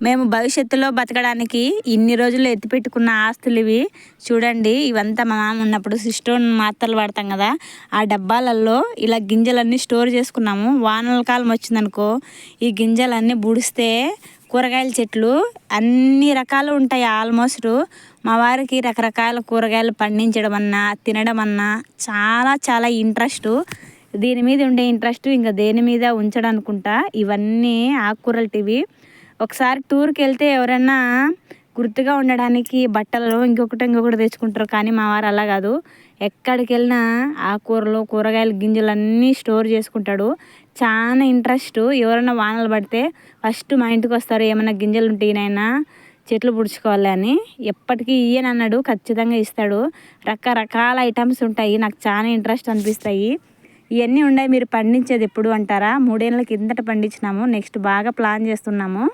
మేము భవిష్యత్తులో బతకడానికి ఇన్ని రోజులు ఎత్తిపెట్టుకున్న ఆస్తులు ఇవి. చూడండి ఇవంతా మా మామ ఉన్నప్పుడు సిస్టోన్ మాత్రలు పడతాం కదా. ఆ డబ్బాలలో ఇలా గింజలన్నీ స్టోర్ చేసుకున్నాము. వానల కాలం వచ్చిందనుకో ఈ గింజలన్నీ బుడిస్తే కూరగాయల చెట్లు అన్ని రకాలు ఉంటాయి ఆల్మోస్ట్. మా వారికి రకరకాల కూరగాయలు పండించడం అన్నా తినడం అన్నా చాలా చాలా ఇంట్రెస్ట్. దీని మీద ఉండే ఇంట్రెస్ట్ ఇంకా దేని మీద ఉంచడం అనుకుంటా ఇవన్నీ ఆకుకూరలు టీవీ ఒకసారి టూర్కి వెళ్తే ఎవరన్నా గుర్తుగా ఉండడానికి బట్టలు ఇంకొకటి ఇంకొకటి తెచ్చుకుంటారు. కానీ మా వారు అలా కాదు. ఎక్కడికి వెళ్ళినా ఆకుకూరలు కూరగాయల గింజలు అన్నీ స్టోర్ చేసుకుంటాడు. చాలా ఇంట్రెస్ట్. ఎవరైనా వానలు పడితే ఫస్ట్ మా ఇంటికి వస్తారు. ఏమైనా గింజలు ఉంటేనైనా చెట్లు పుడుచుకోవాలి అని. ఎప్పటికీ ఈయన అన్నాడు ఖచ్చితంగా ఇస్తాడు. రకరకాల ఐటమ్స్ ఉంటాయి. నాకు చాలా ఇంట్రెస్ట్ అనిపిస్తాయి. ఇవన్నీ ఉన్నాయి మీరు పండించేది ఎప్పుడు అంటారా? మూడేళ్ళ కిందట పండించినాము నెక్స్ట్ బాగా ప్లాన్ చేస్తున్నాము.